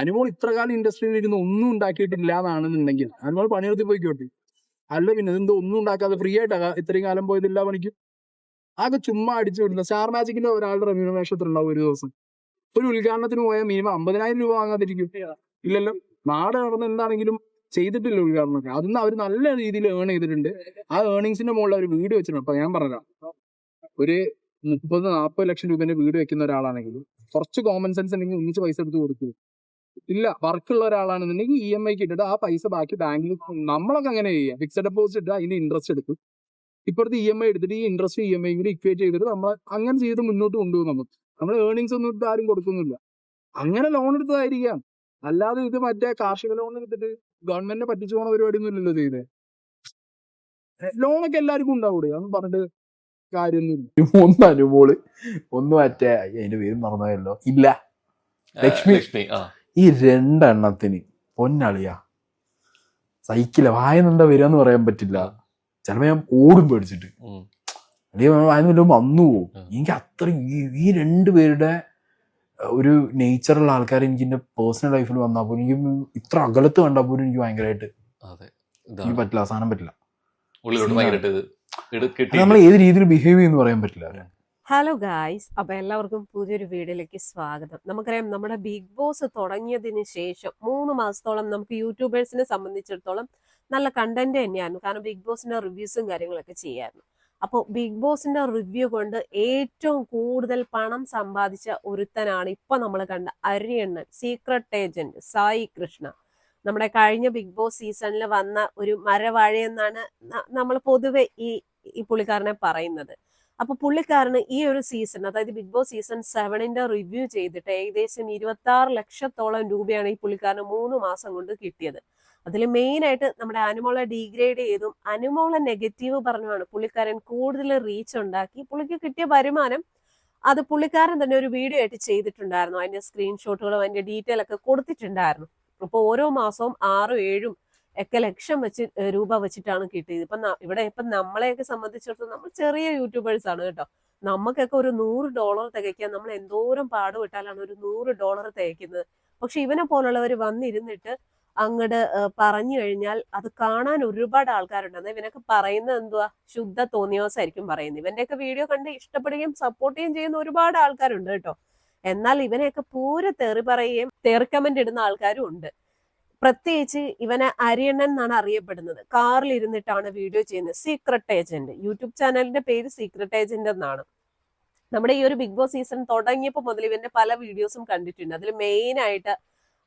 അനുമോൾ ഇത്ര കാലം ഇൻഡസ്ട്രിയിൽ ഇരുന്ന് ഒന്നും ഉണ്ടാക്കിയിട്ടില്ല എന്നാണെന്നുണ്ടെങ്കിൽ അനുമോൾ പണിയെടുത്ത് പോയിക്കോട്ടെ അല്ല പിന്നെ ഇതെന്തോ ഒന്നും ഉണ്ടാക്കാതെ ഫ്രീ ആയിട്ടാ ഇത്രയും കാലം പോയതില്ല പണിക്ക്. ആകെ ചുമ്മാ അടിച്ചു വിടുന്ന സ്റ്റാർ മാജിക്കിന്റെ ഒരാളുടെ റെമ്യൂണേഷത്തിൽ ഉണ്ടാവും ഒരു ദിവസം. ഒരു ഉദ്ഘാടനത്തിന് പോയാൽ മിനിമം അമ്പതിനായിരം രൂപ വാങ്ങാതിരിക്കും. ഇല്ലല്ലോ? നാട് നടന്ന് എന്താണെങ്കിലും ചെയ്തിട്ടില്ല ഉദ്ഘാടനമൊക്കെ. അതൊന്നും അവർ നല്ല രീതിയിൽ ഏൺ ചെയ്തിട്ടുണ്ട്. ആ ഏണിങ്സിന്റെ മുകളിൽ അവർ വീട് വെച്ചിട്ടുണ്ട്. അപ്പൊ ഞാൻ പറഞ്ഞതാ. ഒരു മുപ്പത് നാൽപ്പത് ലക്ഷം രൂപേന്റെ വീട് വെക്കുന്ന ഒരാളാണെങ്കിലും കുറച്ച് കോമൺ സെൻസ് ഉണ്ടെങ്കിൽ ഒന്നിച്ച് പൈസ എടുത്ത് കൊടുക്കൂ. ഇല്ല വർക്കുള്ള ഒരാളാണെന്നുണ്ടെങ്കിൽ ഇ എം ഐക്ക് ഇട്ടിട്ട് ആ പൈസ ബാക്കി ബാങ്കിൽ നമ്മളൊക്കെ അങ്ങനെ ചെയ്യാം. ഫിക്സഡ് ഡെപ്പോസിറ്റ് ഇട്ട് അതിന് ഇൻട്രസ്റ്റ് എടുക്കും. ഇപ്പോഴത്തെ ഇ എം ഐ എടുത്തിട്ട് ഈ ഇൻട്രസ്റ്റ് ഇ എം ഐ കൂടി ഇക്വേറ്റ് ചെയ്തിട്ട് നമ്മൾ അങ്ങനെ ചെയ്ത് മുന്നോട്ട് കൊണ്ടുപോകും നമുക്ക്. നമ്മൾ ഏർണിങ്സ് ഒന്നും ഇട്ട് ആരും കൊടുക്കുന്നില്ല. അങ്ങനെ ലോൺ എടുത്തതായിരിക്കാം. അല്ലാതെ ഇത് മറ്റേ കാർഷിക ലോൺ എടുത്തിട്ട് ഗവൺമെന്റിനെ പറ്റിച്ചു പോണ പരിപാടി ഒന്നും ഇല്ലല്ലോ ചെയ്തേ. ലോണൊക്കെ എല്ലാവർക്കും ഉണ്ടാവൂടെ? അതൊന്നും പറഞ്ഞിട്ട് കാര്യമൊന്നുമില്ല ഒന്ന് മറ്റേ അതിന്റെ പേര് മറന്നതല്ലോ ഇല്ല. ലക്ഷ്മി. ലക്ഷ്മി ആ. ഈ രണ്ടെണ്ണത്തിന് പൊന്നളിയ. സൈക്കിള വായന്നുണ്ടാ വരികയെന്ന് പറയാൻ പറ്റില്ല. ചിലപ്പോ ഞാൻ ഓടും പേടിച്ചിട്ട്. അല്ലെങ്കിൽ വായന വന്നു പോകും എനിക്ക് അത്രയും ഈ- രണ്ടുപേരുടെ രണ്ട് പേരുടെ ഒരു നേച്ചറുള്ള ആൾക്കാർ എനിക്ക് എന്റെ പേഴ്സണൽ ലൈഫിൽ വന്നാൽ പോലും എനിക്ക് ഇത്ര അകലത്ത് കണ്ടാൽ പോലും എനിക്ക് ഭയങ്കരമായിട്ട് അതെ. എനിക്ക് പറ്റില്ല അവസാനം പറ്റില്ല. നമ്മൾ ഏത് രീതിയിൽ ബിഹേവ് ചെയ്യുന്നു പറയാൻ പറ്റില്ല ഹലോ ഗായ്സ് അപ്പൊ എല്ലാവർക്കും പുതിയൊരു വീഡിയോയിലേക്ക് സ്വാഗതം. നമുക്കറിയാം നമ്മുടെ ബിഗ് ബോസ് തുടങ്ങിയതിന് ശേഷം മൂന്ന് മാസത്തോളം നമുക്ക് യൂട്യൂബേഴ്സിനെ സംബന്ധിച്ചിടത്തോളം നല്ല കണ്ടന്റ് തന്നെയായിരുന്നു. കാരണം ബിഗ് ബോസിന്റെ റിവ്യൂസും കാര്യങ്ങളൊക്കെ ചെയ്യായിരുന്നു. അപ്പോൾ ബിഗ് ബോസിന്റെ റിവ്യൂ കൊണ്ട് ഏറ്റവും കൂടുതൽ പണം സമ്പാദിച്ച ഒരുത്തനാണ് ഇപ്പൊ നമ്മൾ കണ്ട അരിയണ്ണൻ സീക്രട്ട് ഏജന്റ് സായി കൃഷ്ണ. നമ്മുടെ കഴിഞ്ഞ ബിഗ് ബോസ് സീസണിൽ വന്ന ഒരു മരവാഴയെന്നാണ് നമ്മൾ പൊതുവെ ഈ ഈ പുള്ളിക്കാരനെ പറയുന്നത്. അപ്പൊ പുള്ളിക്കാരന് ഈ ഒരു സീസൺ അതായത് ബിഗ് ബോസ് സീസൺ സെവനിന്റെ റിവ്യൂ ചെയ്തിട്ട് ഏകദേശം ഇരുപത്തി ആറ് ലക്ഷത്തോളം രൂപയാണ് ഈ പുള്ളിക്കാരന് മൂന്ന് മാസം കൊണ്ട് കിട്ടിയത്. അതിൽ മെയിൻ ആയിട്ട് നമ്മുടെ അനുമോളെ ഡീഗ്രേഡ് ചെയ്തും അനുമോളെ നെഗറ്റീവ് പറഞ്ഞുമാണ് പുള്ളിക്കാരൻ കൂടുതൽ റീച്ച് ഉണ്ടാക്കി. പുള്ളിക്ക് കിട്ടിയ വരുമാനം അത് പുള്ളിക്കാരൻ തന്നെ ഒരു വീഡിയോ ആയിട്ട് ചെയ്തിട്ടുണ്ടായിരുന്നു. അതിന്റെ സ്ക്രീൻഷോട്ടുകളും അതിന്റെ ഡീറ്റെയിൽ ഒക്കെ കൊടുത്തിട്ടുണ്ടായിരുന്നു. അപ്പോൾ ഓരോ മാസവും ആറും ഏഴും ഒക്കെ ലക്ഷം വെച്ച് രൂപ വെച്ചിട്ടാണ് കിട്ടിയത്. ഇപ്പൊ ഇവിടെ ഇപ്പൊ നമ്മളെയൊക്കെ സംബന്ധിച്ചിടത്തോളം നമ്മൾ ചെറിയ യൂട്യൂബേഴ്സ് ആണ് കേട്ടോ. നമുക്കൊക്കെ ഒരു നൂറ് ഡോളർ തികയ്ക്കാൻ നമ്മൾ എന്തോരം പാടുപെട്ടാലാണ് ഒരു നൂറ് ഡോളർ തികയ്ക്കുന്നത്. പക്ഷെ ഇവനെ പോലുള്ളവർ വന്നിരുന്നിട്ട് അങ്ങട് പറഞ്ഞു കഴിഞ്ഞാൽ അത് കാണാൻ ഒരുപാട് ആൾക്കാരുണ്ട്. എന്നാൽ ഇവനൊക്കെ പറയുന്നത് എന്തുവാ? ശുദ്ധ തോന്നിയോസായിരിക്കും പറയുന്നത്. ഇവന്റെയൊക്കെ വീഡിയോ കണ്ട് ഇഷ്ടപ്പെടുകയും സപ്പോർട്ട് ചെയ്യുകയും ചെയ്യുന്ന ഒരുപാട് ആൾക്കാരുണ്ട് കേട്ടോ. എന്നാൽ ഇവനെയൊക്കെ പൂര തെറി പറയുകയും തെറി കമന്റ് ഇടുന്ന ആൾക്കാരും ഉണ്ട്. പ്രത്യേകിച്ച് ഇവനെ അരിയണ്ണൻ എന്നാണ് അറിയപ്പെടുന്നത്. കാറിൽ ഇരുന്നിട്ടാണ് വീഡിയോ ചെയ്യുന്നത്. സീക്രട്ട് ഏജന്റ് യൂട്യൂബ് ചാനലിന്റെ പേര് സീക്രട്ട് ഏജന്റ് എന്നാണ്. നമ്മുടെ ഈ ഒരു ബിഗ് ബോസ് സീസൺ തുടങ്ങിയപ്പോൾ മുതൽ ഇവന്റെ പല വീഡിയോസും കണ്ടിട്ടുണ്ട്. അതിൽ മെയിൻ ആയിട്ട്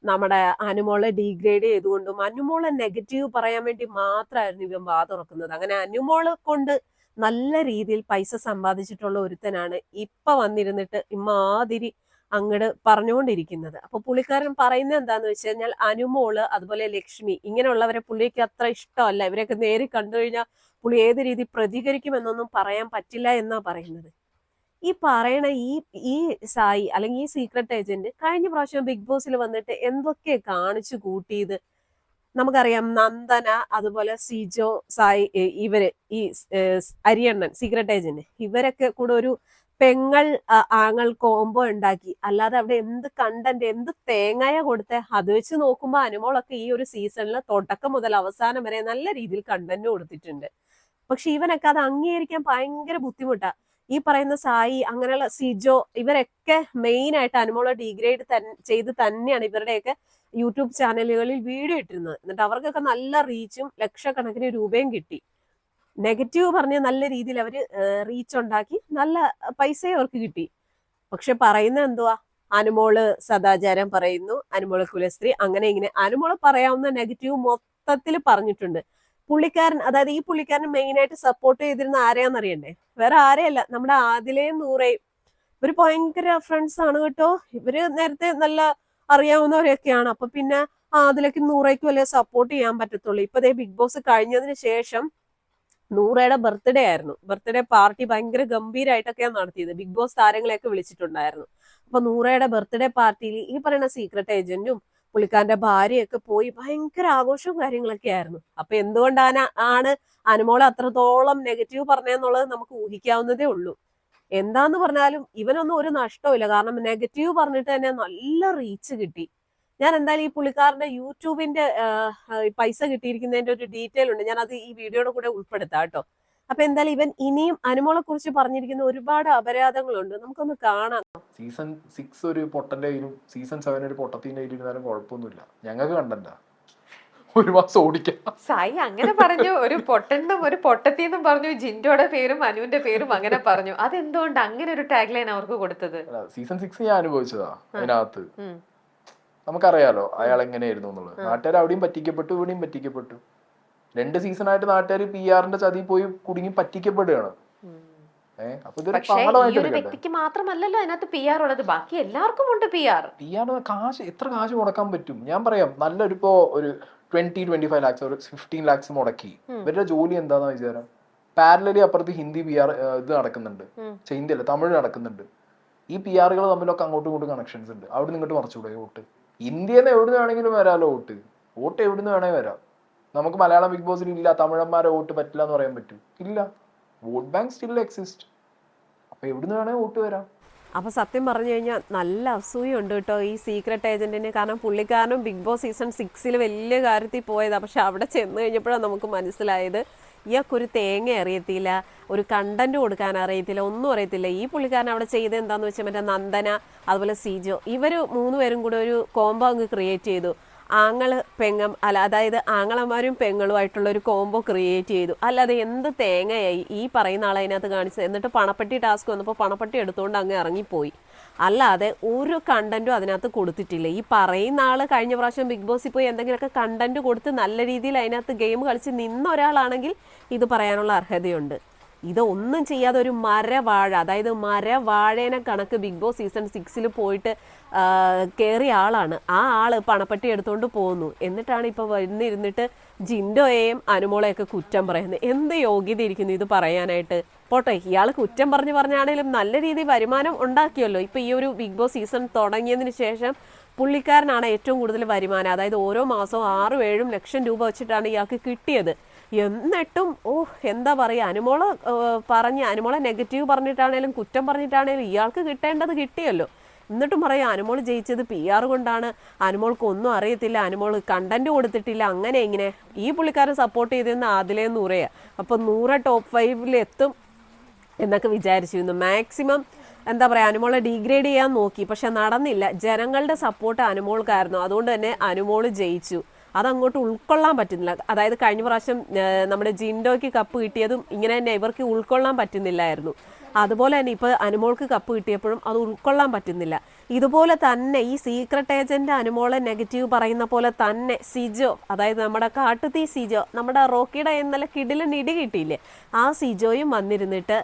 നമ്മുടെ അനുമോളെ ഡീഗ്രേഡ് ചെയ്തുകൊണ്ടും അനുമോളെ നെഗറ്റീവ് പറയാൻ വേണ്ടി മാത്രമായിരുന്നു ഇവൻ വാ തുറക്കുന്നത്. അങ്ങനെ അനുമോളെ കൊണ്ട് നല്ല രീതിയിൽ പൈസ സമ്പാദിച്ചിട്ടുള്ള ഒരുത്തനാണ് ഇപ്പൊ വന്നിരുന്നിട്ട് ഇമ്മാതിരി അങ്ങട് പറഞ്ഞുകൊണ്ടിരിക്കുന്നത്. അപ്പൊ പുള്ളിക്കാരൻ പറയുന്നത് എന്താന്ന് വെച്ച് കഴിഞ്ഞാൽ അനുമോൾ അതുപോലെ ലക്ഷ്മി ഇങ്ങനെയുള്ളവരെ പുള്ളിക്ക് അത്ര ഇഷ്ടമല്ല. ഇവരെയൊക്കെ നേരി കണ്ടു കഴിഞ്ഞാൽ പുള്ളി ഏത് രീതി പ്രതികരിക്കുമെന്നൊന്നും പറയാൻ പറ്റില്ല എന്നാ പറയുന്നത്. ഈ പറയണ ഈ ഈ സായി അല്ലെങ്കിൽ ഈ സീക്രട്ട് ഏജന്റ് കഴിഞ്ഞ പ്രാവശ്യം ബിഗ് ബോസിൽ വന്നിട്ട് എന്തൊക്കെ കാണിച്ചു കൂട്ടിയത്? നമുക്കറിയാം നന്ദന അതുപോലെ സിജോ സായി ഇവർ ഈ അരിയണ്ണൻ സീക്രട്ട് ഏജന്റ് ഇവരൊക്കെ കൂടെ ഒരു പെങ്ങൾ ആങ്ങൾ കോംബോ ഉണ്ടാക്കി. അല്ലാതെ അവിടെ എന്ത് കണ്ടന്റ് എന്ത് തേങ്ങയ കൊടുത്തേ അത് വെച്ച് നോക്കുമ്പോ അനുമോളൊക്കെ ഈ ഒരു സീസണിൽ തുടക്കം മുതൽ അവസാനം വരെ നല്ല രീതിയിൽ കണ്ടന്റ് കൊടുത്തിട്ടുണ്ട്. പക്ഷെ ഇവനൊക്കെ അത് അംഗീകരിക്കാൻ ഭയങ്കര ബുദ്ധിമുട്ടാ. ഈ പറയുന്ന സായി അങ്ങനെയുള്ള സിജോ ഇവരൊക്കെ മെയിൻ ആയിട്ട് അനുമോളെ ഡിഗ്രേഡ് ചെയ്ത് തന്നെയാണ് ഇവരുടെയൊക്കെ യൂട്യൂബ് ചാനലുകളിൽ വീഡിയോ ഇട്ടിരുന്നത്. എന്നിട്ട് അവർക്കൊക്കെ നല്ല റീച്ചും ലക്ഷക്കണക്കിന് രൂപയും കിട്ടി. നെഗറ്റീവ് പറഞ്ഞ നല്ല രീതിയിൽ അവർ റീച്ച് ഉണ്ടാക്കി നല്ല പൈസയും അവർക്ക് കിട്ടി. പക്ഷെ പറയുന്ന എന്തുവാ? അനുമോൾ സദാചാരം പറയുന്നു അനുമോൾ കുലസ്ത്രീ അങ്ങനെ ഇങ്ങനെ. അനുമോൾ പറയാവുന്ന നെഗറ്റീവ് മൊത്തത്തിൽ പറഞ്ഞിട്ടുണ്ട്. പുള്ളിക്കാരൻ അതായത് ഈ പുള്ളിക്കാരൻ മെയിൻ ആയിട്ട് സപ്പോർട്ട് ചെയ്തിരുന്ന ആരെയാന്ന് അറിയണ്ടേ? വേറെ ആരെയല്ല. നമ്മുടെ ആദിലയും നൂറയും. ഇവർ ഭയങ്കര ഫ്രണ്ട്സ് ആണ് കേട്ടോ. ഇവർ നേരത്തെ നല്ല അറിയാവുന്നവരൊക്കെയാണ് അപ്പൊ പിന്നെ ആദിലേക്ക് നൂറയ്ക്കും അല്ലേ സപ്പോർട്ട് ചെയ്യാൻ പറ്റത്തുള്ളൂ. ഇപ്പൊ ദേ ബിഗ് ബോസ് കഴിഞ്ഞതിന് ശേഷം നൂറയുടെ ബർത്ത്ഡേ ആയിരുന്നു. ബർത്ത്ഡേ പാർട്ടി ഭയങ്കര ഗംഭീരമായിട്ടൊക്കെയാണ് നടത്തിയത്. ബിഗ് ബോസ് താരങ്ങളെയൊക്കെ വിളിച്ചിട്ടുണ്ടായിരുന്നു. അപ്പൊ നൂറയുടെ ബർത്ത്ഡേ പാർട്ടിയിൽ ഈ പറയുന്ന സീക്രട്ട് ഏജന്റും പുള്ളിക്കാരന്റെ ഭാര്യയൊക്കെ പോയി ഭയങ്കര ആഘോഷവും കാര്യങ്ങളൊക്കെ ആയിരുന്നു. അപ്പൊ എന്തുകൊണ്ടാണ് ആണ് അനുമോളെ അത്രത്തോളം നെഗറ്റീവ് പറഞ്ഞെന്നുള്ളത് നമുക്ക് ഊഹിക്കാവുന്നതേ ഉള്ളൂ. എന്താന്ന് പറഞ്ഞാലും ഇവനൊന്നും ഒരു നഷ്ടമില്ല കാരണം നെഗറ്റീവ് പറഞ്ഞിട്ട് തന്നെ നല്ല റീച്ച് കിട്ടി. ഞാൻ എന്തായാലും ഈ പുള്ളിക്കാരന്റെ യൂട്യൂബിന്റെ പൈസ കിട്ടിയിരിക്കുന്നതിന്റെ ഒരു ഡീറ്റെയിൽ ഉണ്ട്. ഞാൻ അത് ഈ വീഡിയോയുടെ കൂടെ ഉൾപ്പെടുത്താം കേട്ടോ. അപ്പൊ എന്തായാലും ഇവൻ ഇനിയും അനുമോളെ കുറിച്ച് പറഞ്ഞിരിക്കുന്ന ഒരുപാട് അപരാധങ്ങളുണ്ട്. നമുക്കൊന്ന് കാണാം. സീസൺ സിക്സ് ഒരു പൊട്ടന്റെ കയ്യിലും സീസൺ സെവൻ ഒരു പൊട്ടത്തിന്റെ കയ്യിലും ഇരുന്നാലും കുഴപ്പമൊന്നുമില്ല. ഞങ്ങൾക്ക് കണ്ടല്ല. ഒരു മാസം ഓടിക്കാം. സായി അങ്ങനെ പറഞ്ഞു ഒരു പൊട്ടനും ഒരു പൊട്ടത്തിന്നും പറഞ്ഞു ജിൻഡോയുടെ പേരും അനുവിന്റെ പേരും അങ്ങനെ പറഞ്ഞു. അതെന്തുകൊണ്ട് അങ്ങനെ ഒരു ടാഗ് ലൈൻ അവർക്ക് കൊടുത്തത്? സീസൺ സിക്സ് ഞാൻ അനുഭവിച്ചതാ അതിനകത്ത്. നമുക്കറിയാലോ അയാൾ എങ്ങനെയായിരുന്നു എന്നുള്ളത്. നാട്ടുകാർ അവിടെയും പറ്റിക്കപ്പെട്ടു ഇവിടെയും പറ്റിക്കപ്പെട്ടു. രണ്ട് സീസണായിട്ട് നാട്ടുകാർ പി ആറിന്റെ ചതി പോയി കുടുങ്ങി പറ്റിക്കപ്പെടുകയാണ്. വ്യക്തിക്ക് മാത്രമല്ലല്ലോ അതിനകത്ത് പി ആർ ഉള്ളത്. ബാക്കി എല്ലാവർക്കും ഉണ്ട് പി ആർ പി ആർ കാശ് എത്ര കാശ് മുടക്കാൻ പറ്റും? ഞാൻ പറയാം നല്ലൊരു ഇപ്പോ ഒരു ട്വന്റി ട്വന്റി ഫൈവ് ലാക്സ് ഒരു ഫിഫ്റ്റീൻ ലാക്സ് മുടക്കി. ഇവരുടെ ജോലി എന്താന്ന് വിചാരം? പാരലലി അപ്പുറത്ത് ഹിന്ദി പി ആർ ഇത് നടക്കുന്നുണ്ട്. ഹിന്ദി അല്ല തമിഴ് നടക്കുന്നുണ്ട്. ഈ പി ആറുകൾ തമ്മിലൊക്കെ അങ്ങോട്ടും ഇങ്ങോട്ടും കണക്ഷൻസ് ഉണ്ട്. അവിടെ നിന്ന് ഇങ്ങോട്ട് മറിച്ചുകൂടെ വോട്ട് ഇന്ത്യയിൽ നിന്ന് എവിടുന്ന് വേണമെങ്കിലും വരാമല്ലോ വോട്ട്. വോട്ട് എവിടുന്ന് വേണമെങ്കിൽ വരാം. നമുക്ക് മലയാളം ബിഗ് ബോസിൽ ഇല്ല തമിഴന്മാരെ വോട്ട് പറ്റില്ല എന്ന് പറയാൻ പറ്റൂ. ഇല്ല. Vote bank still exist. അപ്പൊ എവിടുന്ന് വേണമെങ്കിൽ വോട്ട് വരാം. അപ്പൊ സത്യം പറഞ്ഞു കഴിഞ്ഞാൽ നല്ല അസൂയുണ്ട് കേട്ടോ ഈ സീക്രട്ട് ഏജന്റിന് കാരണം പുള്ളിക്കാരനും ബിഗ് ബോസ് സീസൺ സിക്സിൽ വലിയ കാര്യത്തിൽ പോയതാ. പക്ഷെ അവിടെ ചെന്ന് കഴിഞ്ഞപ്പോഴാണ് നമുക്ക് മനസ്സിലായത്. ഇയാൾക്കൊരു തേങ്ങ അറിയത്തില്ല ഒരു കണ്ടന്റ് കൊടുക്കാൻ അറിയത്തില്ല ഒന്നും അറിയത്തില്ല. ഈ പുള്ളിക്കാരൻ അവിടെ ചെയ്ത് എന്താന്ന് വെച്ചാൽ മറ്റേ നന്ദന അതുപോലെ സീജോ ഇവർ മൂന്നുപേരും കൂടെ ഒരു കോംബോ അങ്ങ് ക്രിയേറ്റ് ചെയ്തു. ആങ്ങൾ പെങ്ങം അല്ല അതായത് ആങ്ങളമാരും പെങ്ങളുമായിട്ടുള്ള ഒരു കോംബോ ക്രിയേറ്റ് ചെയ്തു. അല്ലാതെ എന്ത് തേങ്ങയായി ഈ പറയുന്ന ആളതിനകത്ത് കാണിച്ചത്? എന്നിട്ട് പണപ്പെട്ടി ടാസ്ക് വന്നപ്പോൾ പണപ്പെട്ടി എടുത്തുകൊണ്ട് അങ്ങ് ഇറങ്ങിപ്പോയി. അല്ലാതെ ഒരു കണ്ടന്റും അതിനകത്ത് കൊടുത്തിട്ടില്ല. ഈ പറയുന്ന ആൾ കഴിഞ്ഞ പ്രാവശ്യം ബിഗ് ബോസിൽ പോയി എന്തെങ്കിലുമൊക്കെ കണ്ടന്റ് കൊടുത്ത് നല്ല രീതിയിൽ അതിനകത്ത് ഗെയിം കളിച്ച് നിന്ന ഒരാളാണെങ്കിൽ ഇത് പറയാനുള്ള അർഹതയുണ്ട്. ഇതൊന്നും ചെയ്യാതെ ഒരു മരവാഴ അതായത് മരവാഴേനെ കണക്ക് ബിഗ് ബോസ് സീസൺ സിക്സിൽ പോയിട്ട് കയറിയ ആളാണ്. ആ ആൾ പണപ്പെട്ടി എടുത്തുകൊണ്ട് പോകുന്നു എന്നിട്ടാണ് ഇപ്പൊ വന്നിരുന്നിട്ട് ജിൻഡോയെയും അനുമോളെയൊക്കെ കുറ്റം പറയുന്നത്. എന്ത് യോഗ്യത ഇരിക്കുന്നു ഇത് പറയാനായിട്ട്? പോട്ടെ ഇയാൾ കുറ്റം പറഞ്ഞു പറഞ്ഞാണേലും നല്ല രീതിയിൽ വരുമാനം ഉണ്ടാക്കിയല്ലോ. ഇപ്പൊ ഈ ഒരു ബിഗ് ബോസ് സീസൺ തുടങ്ങിയതിന് ശേഷം പുള്ളിക്കാരനാണ് ഏറ്റവും കൂടുതൽ വരുമാനം. അതായത് ഓരോ മാസവും ആറും ഏഴും ലക്ഷം രൂപ വെച്ചിട്ടാണ് ഇയാൾക്ക് കിട്ടിയത്. എന്നിട്ടും ഓ എന്താ പറയുക അനുമോൾ പറഞ്ഞ് അനുമോളെ നെഗറ്റീവ് പറഞ്ഞിട്ടാണേലും കുറ്റം പറഞ്ഞിട്ടാണേലും ഇയാൾക്ക് കിട്ടേണ്ടത് കിട്ടിയല്ലോ. എന്നിട്ടും പറയാം അനുമോൾ ജയിച്ചത് പി ആർ കൊണ്ടാണ്. അനുമോൾക്ക് ഒന്നും അറിയത്തില്ല. അനുമോൾ കണ്ടന്റ് കൊടുത്തിട്ടില്ല. അങ്ങനെ ഇങ്ങനെ. ഈ പുള്ളിക്കാരൻ സപ്പോർട്ട് ചെയ്തിരുന്ന ആദിലേ നൂറയാ. അപ്പൊ നൂറ ടോപ്പ് ഫൈവിൽ എത്തും എന്നൊക്കെ വിചാരിച്ചിരുന്നു. മാക്സിമം എന്താ പറയുക അനുമോളെ ഡീഗ്രേഡ് ചെയ്യാൻ നോക്കി. പക്ഷെ നടന്നില്ല. ജനങ്ങളുടെ സപ്പോർട്ട് അനുമോൾക്കായിരുന്നു. അതുകൊണ്ട് തന്നെ അനുമോൾ ജയിച്ചു. അതങ്ങോട്ട് ഉൾക്കൊള്ളാൻ പറ്റുന്നില്ല. അതായത് കഴിഞ്ഞ പ്രാവശ്യം നമ്മുടെ ജിൻഡോയ്ക്ക് കപ്പ് കിട്ടിയതും ഇങ്ങനെ തന്നെ ഇവർക്ക് ഉൾക്കൊള്ളാൻ പറ്റുന്നില്ലായിരുന്നു. അതുപോലെ തന്നെ ഇപ്പോൾ അനുമോൾക്ക് കപ്പ് കിട്ടിയപ്പോഴും അത് ഉൾക്കൊള്ളാൻ പറ്റുന്നില്ല. ഇതുപോലെ തന്നെ ഈ സീക്രട്ട് ഏജന്റ് അനുമോളെ നെഗറ്റീവ് പറയുന്ന പോലെ തന്നെ സിജോ അതായത് നമ്മുടെ കാട്ടുതീ സിജോ നമ്മുടെ റോക്കിയുടെ ഇന്നലെ കിടിലൻ ഇടി കിട്ടിയില്ലേ? ആ സിജോയും വന്നിരുന്നിട്ട്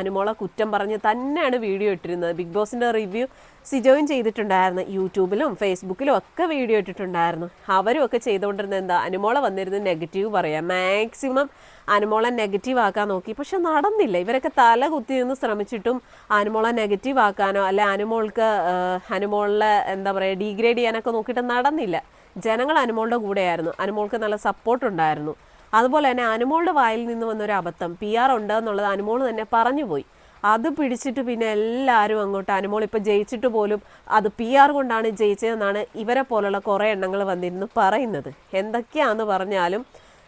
അനുമോളെ കുറ്റം പറഞ്ഞ് തന്നെയാണ് വീഡിയോ ഇട്ടിരുന്നത്. ബിഗ് ബോസിന്റെ റിവ്യൂ സിജോയും ചെയ്തിട്ടുണ്ടായിരുന്നു. യൂട്യൂബിലും ഫേസ്ബുക്കിലും ഒക്കെ വീഡിയോ ഇട്ടിട്ടുണ്ടായിരുന്നു. അവരും ഒക്കെ ചെയ്തുകൊണ്ടിരുന്ന എന്താ അനുമോള വന്നിരുന്ന് നെഗറ്റീവ് പറയാം. മാക്സിമം അനുമോളെ നെഗറ്റീവ് ആക്കാൻ നോക്കി. പക്ഷെ നടന്നില്ല. ഇവരൊക്കെ തല കുത്തി നിന്ന് ശ്രമിച്ചിട്ടും അനുമോളെ നെഗറ്റീവ് ആക്കാനോ അല്ലെ അനുമോൾക്ക് അനുമോളിലെ എന്താ പറയുക ഡീഗ്രേഡ് ചെയ്യാനൊക്കെ നോക്കിയിട്ട് നടന്നില്ല. ജനങ്ങൾ അനുമോളുടെ കൂടെയായിരുന്നു. അനുമോൾക്ക് നല്ല സപ്പോർട്ട് ഉണ്ടായിരുന്നു. അതുപോലെ തന്നെ അനുമോളുടെ വായിൽ നിന്ന് വന്നൊരു അബദ്ധം. പി ആർ ഉണ്ട് എന്നുള്ളത് അനുമോൾ തന്നെ പറഞ്ഞു പോയി. അത് പിടിച്ചിട്ട് പിന്നെ എല്ലാവരും അങ്ങോട്ട് അനുമോൾ ഇപ്പം ജയിച്ചിട്ട് പോലും അത് പി ആർ കൊണ്ടാണ് ജയിച്ചതെന്നാണ് ഇവരെ പോലുള്ള കുറേ എണ്ണങ്ങൾ വന്നിരുന്നു പറയുന്നത്. എന്തൊക്കെയാന്ന് പറഞ്ഞാലും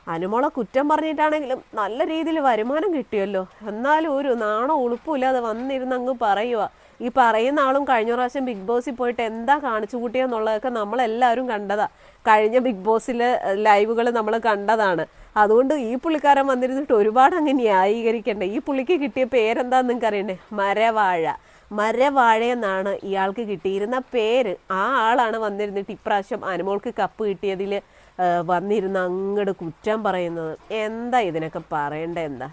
അനുമോളെ കുറ്റം പറഞ്ഞിട്ടാണെങ്കിലും നല്ല രീതിയിൽ വരുമാനം കിട്ടിയല്ലോ. എന്നാലും ഒരു നാണോ ഉളുപ്പില്ലാതെ വന്നിരുന്ന് അങ്ങ് പറയുക ഈ പറയുന്ന ആളും കഴിഞ്ഞ പ്രാവശ്യം ബിഗ് ബോസിൽ പോയിട്ട് എന്താ കാണിച്ചു കൂട്ടിയെന്നുള്ളതൊക്കെ നമ്മളെല്ലാവരും കണ്ടതാണ് കഴിഞ്ഞ ബിഗ് ബോസിലെ ലൈവുകൾ നമ്മൾ കണ്ടതാണ്. അതുകൊണ്ട് ഈ പുള്ളിക്കാരൻ വന്നിരുന്നിട്ട് ഒരുപാട് അങ്ങ് ന്യായീകരിക്കണ്ട? ഈ പുള്ളിക്ക് കിട്ടിയ പേരെന്താന്ന് നിങ്ങൾക്ക് അറിയണ്ടേ? മരവാഴ. മരവാഴ എന്നാണ് ഇയാൾക്ക് കിട്ടിയിരുന്ന പേര്. ആ ആളാണ് വന്നിരുന്നിട്ട് ഇപ്രാവശ്യം അനുമോൾക്ക് കപ്പ് കിട്ടിയതിൽ വന്നിരുന്ന് അങ്ങോട്ട് കുറ്റം പറയുന്നത്. എന്താ ഇതിനൊക്കെ പറയണ്ട എന്താ?